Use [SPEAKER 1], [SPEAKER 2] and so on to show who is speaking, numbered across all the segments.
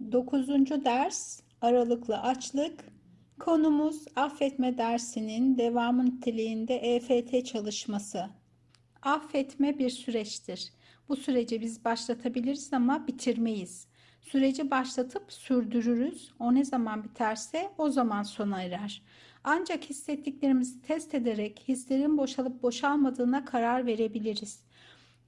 [SPEAKER 1] 9. ders aralıklı açlık. Konumuz affetme dersinin devamı niteliğinde EFT çalışması. Affetme bir süreçtir. Bu süreci biz başlatabiliriz ama bitirmeyiz. Süreci başlatıp sürdürürüz. O ne zaman biterse o zaman sona erer. Ancak hissettiklerimizi test ederek hislerin boşalıp boşalmadığına karar verebiliriz.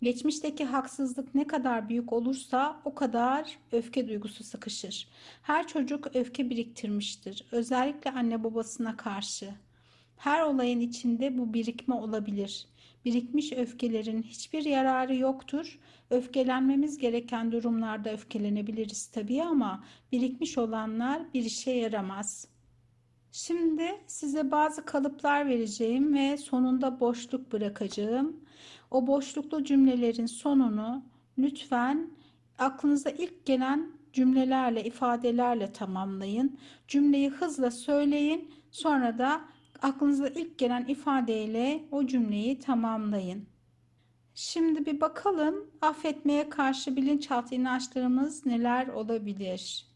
[SPEAKER 1] Geçmişteki haksızlık ne kadar büyük olursa o kadar öfke duygusu sıkışır. Her çocuk öfke biriktirmiştir. Özellikle anne babasına karşı. Her olayın içinde bu birikme olabilir. Birikmiş öfkelerin hiçbir yararı yoktur. Öfkelenmemiz gereken durumlarda öfkelenebiliriz tabii ama birikmiş olanlar bir işe yaramaz. Şimdi size bazı kalıplar vereceğim ve sonunda boşluk bırakacağım. O boşluklu cümlelerin sonunu lütfen aklınıza ilk gelen cümlelerle, ifadelerle tamamlayın. Cümleyi hızla söyleyin. Sonra da aklınıza ilk gelen ifadeyle o cümleyi tamamlayın. Şimdi bir bakalım affetmeye karşı bilinçaltı inançlarımız neler olabilir?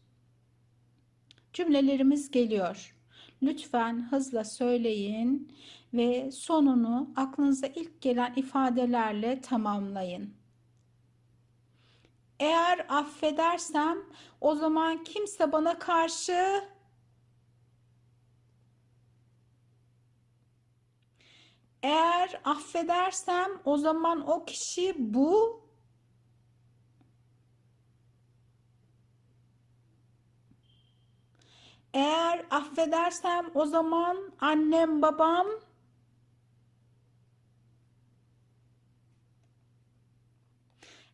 [SPEAKER 1] Cümlelerimiz geliyor. Lütfen hızla söyleyin ve sonunu aklınıza ilk gelen ifadelerle tamamlayın. Eğer affedersem o zaman kimse bana karşı Eğer affedersem o zaman o kişi bu Eğer affedersem o zaman annem babam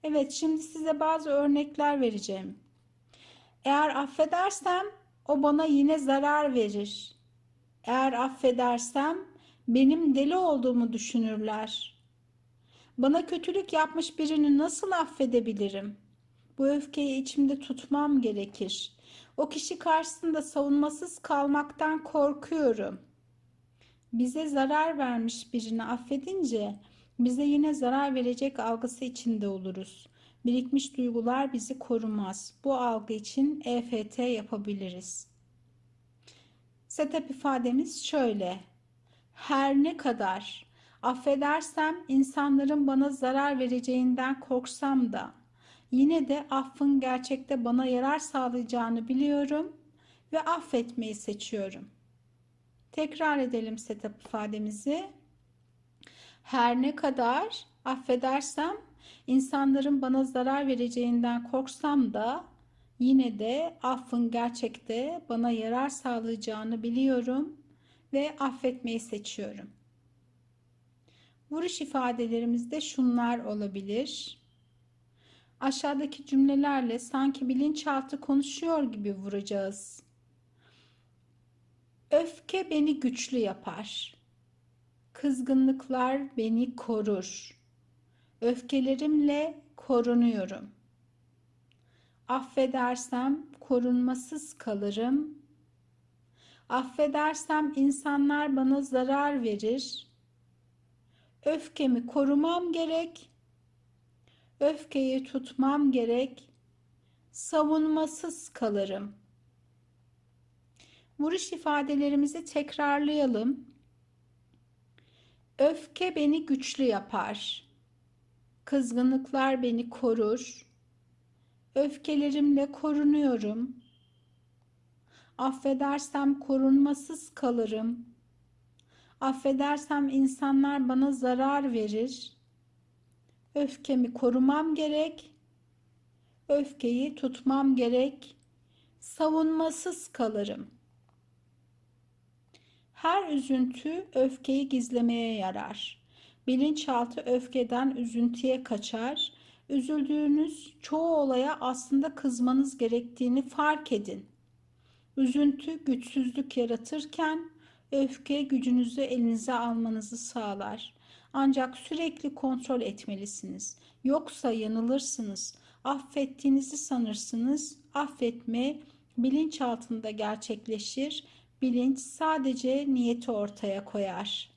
[SPEAKER 1] Evet şimdi size bazı örnekler vereceğim. Eğer affedersem o bana yine zarar verir. Eğer affedersem benim deli olduğumu düşünürler. Bana kötülük yapmış birini nasıl affedebilirim? Bu öfkeyi içimde tutmam gerekir. O kişi karşısında savunmasız kalmaktan korkuyorum. Bize zarar vermiş birini affedince bize yine zarar verecek algısı içinde oluruz. Birikmiş duygular bizi korumaz. Bu algı için EFT yapabiliriz. Setup ifademiz şöyle. Her ne kadar affedersem insanların bana zarar vereceğinden korksam da Yine de affın gerçekte bana yarar sağlayacağını biliyorum ve affetmeyi seçiyorum. Tekrar edelim setup ifademizi. Her ne kadar affedersem insanların bana zarar vereceğinden korksam da yine de affın gerçekte bana yarar sağlayacağını biliyorum ve affetmeyi seçiyorum. Vuruş ifadelerimizde şunlar olabilir aşağıdaki cümlelerle sanki bilinçaltı konuşuyor gibi vuracağız. Öfke beni güçlü yapar. Kızgınlıklar beni korur. Öfkelerimle korunuyorum. Affedersem korunmasız kalırım. Affedersem insanlar bana zarar verir. Öfkemi korumam gerek Öfkeyi tutmam gerek, savunmasız kalırım. Vuruş ifadelerimizi tekrarlayalım. Öfke beni güçlü yapar. Kızgınlıklar beni korur. Öfkelerimle korunuyorum. Affedersem korunmasız kalırım. Affedersem insanlar bana zarar verir. Öfkemi korumam gerek. Öfkeyi tutmam gerek. Savunmasız kalırım. Her üzüntü öfkeyi gizlemeye yarar. Bilinçaltı öfkeden üzüntüye kaçar. Üzüldüğünüz çoğu olaya aslında kızmanız gerektiğini fark edin. Üzüntü güçsüzlük yaratırken öfke gücünüzü elinize almanızı sağlar. Ancak sürekli kontrol etmelisiniz. Yoksa yanılırsınız. Affettiğinizi sanırsınız. Affetme bilinç altında gerçekleşir. Bilinç sadece niyeti ortaya koyar.